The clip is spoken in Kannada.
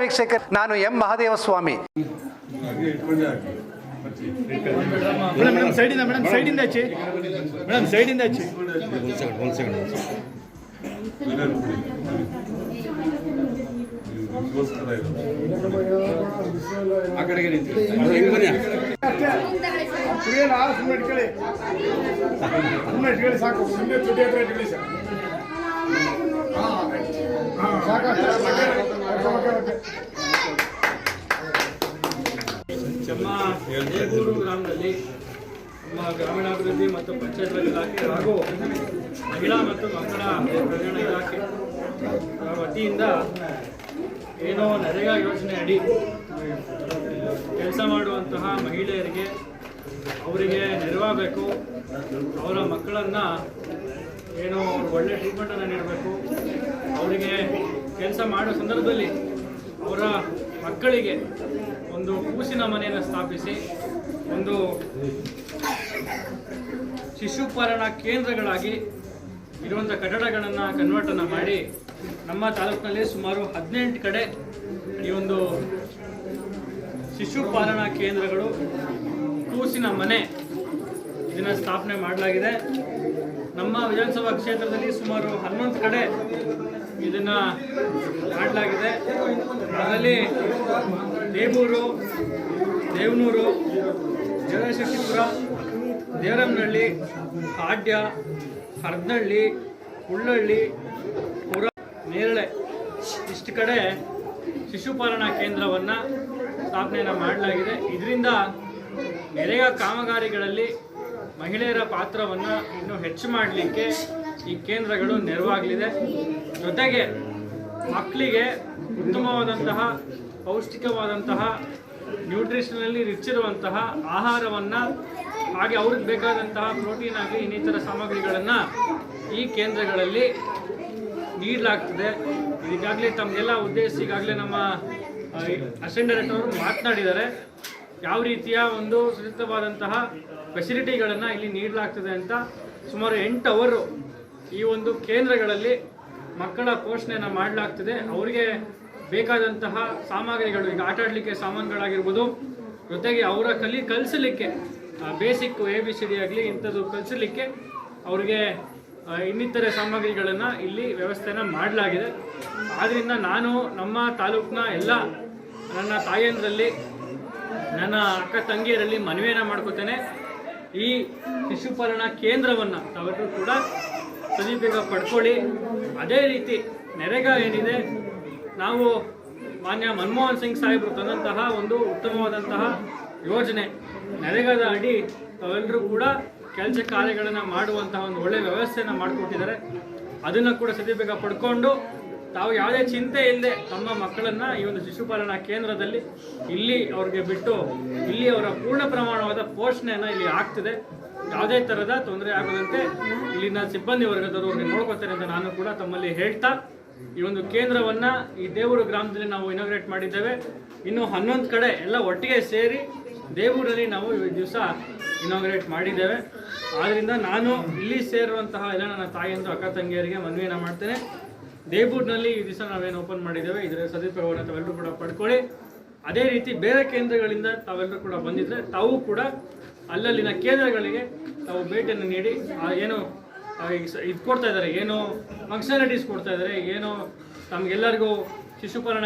ವೀಕ್ಷಕರು ನಾನು ಎಂ ಮಹಾದೇವ ಸ್ವಾಮಿ ಸಾಕು. ಸಾಕು. ನಮ್ಮ ದೇಗೂರು ಗ್ರಾಮದಲ್ಲಿ, ನಮ್ಮ ಗ್ರಾಮೀಣಾಭಿವೃದ್ಧಿ ಮತ್ತು ಪಂಚಾಯತ್ ರಾಜ್ ಇಲಾಖೆ ಹಾಗೂ ಮಹಿಳಾ ಮತ್ತು ಮಕ್ಕಳ ಕಲ್ಯಾಣ ಇಲಾಖೆ ವತಿಯಿಂದ ಏನೋ ನರೇಗಾ ಯೋಜನೆ ಅಡಿ ಕೆಲಸ ಮಾಡುವಂತಹ ಮಹಿಳೆಯರಿಗೆ ಅವರಿಗೆ ನೆರವಾಗಬೇಕು. ಅವರ ಮಕ್ಕಳನ್ನು ಏನೋ ಒಳ್ಳೆ ಟ್ರೀಟ್ಮೆಂಟನ್ನು ನೀಡಬೇಕು. ಅವರಿಗೆ ಕೆಲಸ ಮಾಡೋ ಸಂದರ್ಭದಲ್ಲಿ ಅವರ ಮಕ್ಕಳಿಗೆ ಒಂದು ಕೂಸಿನ ಮನೆಯನ್ನು ಸ್ಥಾಪಿಸಿ, ಒಂದು ಶಿಶುಪಾಲನಾ ಕೇಂದ್ರಗಳಾಗಿ ಇರುವಂಥ ಕಟ್ಟಡಗಳನ್ನು ಕನ್ವರ್ಟನ್ನು ಮಾಡಿ, ನಮ್ಮ ತಾಲೂಕಿನಲ್ಲಿ ಸುಮಾರು ಹದಿನೆಂಟು ಕಡೆ ಈ ಒಂದು ಶಿಶುಪಾಲನಾ ಕೇಂದ್ರಗಳು ಕೂಸಿನ ಮನೆ ಇದನ್ನು ಸ್ಥಾಪನೆ ಮಾಡಲಾಗಿದೆ. ನಮ್ಮ ವಿಧಾನಸಭಾ ಕ್ಷೇತ್ರದಲ್ಲಿ ಸುಮಾರು ಹನ್ನೊಂದು ಕಡೆ ಇದನ್ನು ಮಾಡಲಾಗಿದೆ ಅದರಲ್ಲಿ ದೇಮೂರು ದೇವನೂರು ಜಗಶಕ್ತಿಪುರ ದೇವರಮನಹಳ್ಳಿ ಪಾಡ್ಯ ಹರ್ದಹಳ್ಳಿ ಉಳ್ಳಹಳ್ಳಿ ಪುರ, ನೇರಳೆ. ಇಷ್ಟು ಕಡೆ ಶಿಶುಪಾಲನಾ ಕೇಂದ್ರವನ್ನು ಸ್ಥಾಪನೆಯನ್ನು ಮಾಡಲಾಗಿದೆ. ಇದರಿಂದ ನೆರೆಯ ಕಾಮಗಾರಿಗಳಲ್ಲಿ ಮಹಿಳೆಯರ ಪಾತ್ರವನ್ನು ಇನ್ನೂ ಹೆಚ್ಚು ಮಾಡಲಿಕ್ಕೆ ಈ ಕೇಂದ್ರಗಳು ನೆರವಾಗಲಿದೆ. ಜೊತೆಗೆ ಮಕ್ಕಳಿಗೆ ಉತ್ತಮವಾದಂತಹ, ಪೌಷ್ಟಿಕವಾದಂತಹ ನ್ಯೂಟ್ರಿಷನಲ್ಲಿ ರಿಚ್ ಇರುವಂತಹ ಆಹಾರವನ್ನು, ಹಾಗೆ ಅವ್ರಿಗೆ ಬೇಕಾದಂತಹ ಪ್ರೋಟೀನ್ ಆಗಲಿ ಇನ್ನಿತರ ಸಾಮಗ್ರಿಗಳನ್ನು ಈ ಕೇಂದ್ರಗಳಲ್ಲಿ ನೀಡಲಾಗ್ತದೆ. ಈಗಾಗಲೇ ತಮಗೆಲ್ಲ ಉದ್ದೇಶ ನಮ್ಮ ಅಸಿಸ್ಟೆಂಟ್ ಡೈರೆಕ್ಟರ್ ಅವರು ಮಾತನಾಡಿದ್ದಾರೆ. ಯಾವ ರೀತಿಯ ಒಂದು ಸುರಕ್ಷಿತವಾದಂತಹ ಫೆಸಿಲಿಟಿಗಳನ್ನು ಇಲ್ಲಿ ನೀಡಲಾಗ್ತದೆ ಅಂತ ಸುಮಾರು ಎಂಟು ಅವರು ಈ ಒಂದು ಕೇಂದ್ರಗಳಲ್ಲಿ ಮಕ್ಕಳ ಪೋಷಣೆಯನ್ನು ಮಾಡಲಾಗ್ತದೆ. ಅವರಿಗೆ ಬೇಕಾದಂತಹ ಸಾಮಗ್ರಿಗಳು, ಈಗ ಆಟ ಆಡಲಿಕ್ಕೆ ಸಾಮಾನುಗಳಾಗಿರ್ಬೋದು, ಜೊತೆಗೆ ಅವರ ಕಲಿ ಕಲಿಸಲಿಕ್ಕೆ basic A B C D ಆಗಲಿ ಇಂಥದ್ದು ಕಲಿಸಲಿಕ್ಕೆ ಅವರಿಗೆ ಇನ್ನಿತರೆ ಸಾಮಗ್ರಿಗಳನ್ನು ಇಲ್ಲಿ ವ್ಯವಸ್ಥೆನ ಮಾಡಲಾಗಿದೆ. ಆದ್ದರಿಂದ ನಾನು ನಮ್ಮ ತಾಲೂಕಿನ ಎಲ್ಲ ನನ್ನ ತಾಯಂದ್ರಲ್ಲಿ, ನನ್ನ ಅಕ್ಕ ತಂಗಿಯರಲ್ಲಿ ಮನವಿಯನ್ನು ಮಾಡ್ಕೋತೇನೆ. ಈ ಶಿಶುಪಾಲನಾ ಕೇಂದ್ರವನ್ನು ತಾವೆಲ್ಲರೂ ಕೂಡ ಸದುಪಯೋಗ ಪಡ್ಕೊಳ್ಳಿ ಅದೇ ರೀತಿ ನೆರೆಗ ಏನಿದೆ, ನಾವು ಮಾನ್ಯ ಮನಮೋಹನ್ ಸಿಂಗ್ ಸಾಹೇಬರು ತಂದಂತಹ ಒಂದು ಉತ್ತಮವಾದಂತಹ ಯೋಜನೆ. ನೆರೆಗದ ಅಡಿ ತಾವೆಲ್ಲರೂ ಕೂಡ ಕೆಲಸ ಕಾರ್ಯಗಳನ್ನು ಮಾಡುವಂತಹ ಒಂದು ಒಳ್ಳೆಯ ವ್ಯವಸ್ಥೆಯನ್ನು ಮಾಡಿಕೊಟ್ಟಿದ್ದಾರೆ. ಅದನ್ನು ಕೂಡ ಸದುಪಯೋಗ ಪಡ್ಕೊಂಡು ತಾವು ಯಾವುದೇ ಚಿಂತೆ ಇಲ್ಲದೆ ತಮ್ಮ ಮಕ್ಕಳನ್ನು ಈ ಒಂದು ಶಿಶುಪಾಲನಾ ಕೇಂದ್ರದಲ್ಲಿ ಇಲ್ಲಿ ಅವ್ರಿಗೆ ಬಿಟ್ಟು ಇಲ್ಲಿ ಅವರ ಪೂರ್ಣ ಪ್ರಮಾಣವಾದ ಪೋಷಣೆಯನ್ನು ಇಲ್ಲಿ ಆಗ್ತಿದೆ. ಯಾವುದೇ ಥರದ ತೊಂದರೆ ಆಗದಂತೆ ಇಲ್ಲಿನ ಸಿಬ್ಬಂದಿ ವರ್ಗದವರು ನೋಡ್ಕೋತಾರೆ ಅಂತ ನಾನು ಕೂಡ ತಮ್ಮಲ್ಲಿ ಹೇಳ್ತಾ, ಈ ಒಂದು ಕೇಂದ್ರವನ್ನ ಈ ದೇವೂರು ಗ್ರಾಮದಲ್ಲಿ ನಾವು ಇನಾಗ್ರೇಟ್ ಮಾಡಿದ್ದೇವೆ. ಇನ್ನು ಹನ್ನೊಂದು ಕಡೆ ಎಲ್ಲ ಒಟ್ಟಿಗೆ ಸೇರಿ ದೇವೂರಲ್ಲಿ ನಾವು ಈ ದಿವಸ ಇನಾಗ್ರೇಟ್ ಮಾಡಿದ್ದೇವೆ. ಆದ್ದರಿಂದ ನಾನು ಇಲ್ಲಿ ಸೇರುವಂತಹ ಎಲ್ಲ ನನ್ನ ತಾಯಿಯಂದು ಅಕ್ಕ ತಂಗಿಯರಿಗೆ ಮನವಿಯನ್ನು ಮಾಡ್ತೇನೆ. ದೇವೂರಿನಲ್ಲಿ ಈ ದಿವಸ ನಾವೇನು ಓಪನ್ ಮಾಡಿದ್ದೇವೆ, ಇದರ ಸದುಪಯೋಗವನ್ನು ತಾವೆಲ್ಲರೂ ಕೂಡ ಪಡ್ಕೊಳ್ಳಿ. ಅದೇ ರೀತಿ ಬೇರೆ ಕೇಂದ್ರಗಳಿಂದ ತಾವೆಲ್ಲರೂ ಕೂಡ ಬಂದಿದ್ದರೆ ತಾವು ಕೂಡ ಅಲ್ಲಲ್ಲಿನ ಕೇಂದ್ರಗಳಿಗೆ ತಾವು ಭೇಟಿಯನ್ನು ನೀಡಿ ಏನು ಇದು ಕೊಡ್ತಾ ಇದ್ದಾರೆ, ಏನು ಫಂಕ್ಷನಾಲಿಟೀಸ್ ಕೊಡ್ತಾ ಇದ್ದಾರೆ, ಏನು ತಮಗೆಲ್ಲರಿಗೂ ಶಿಶುಪಾಲನಾ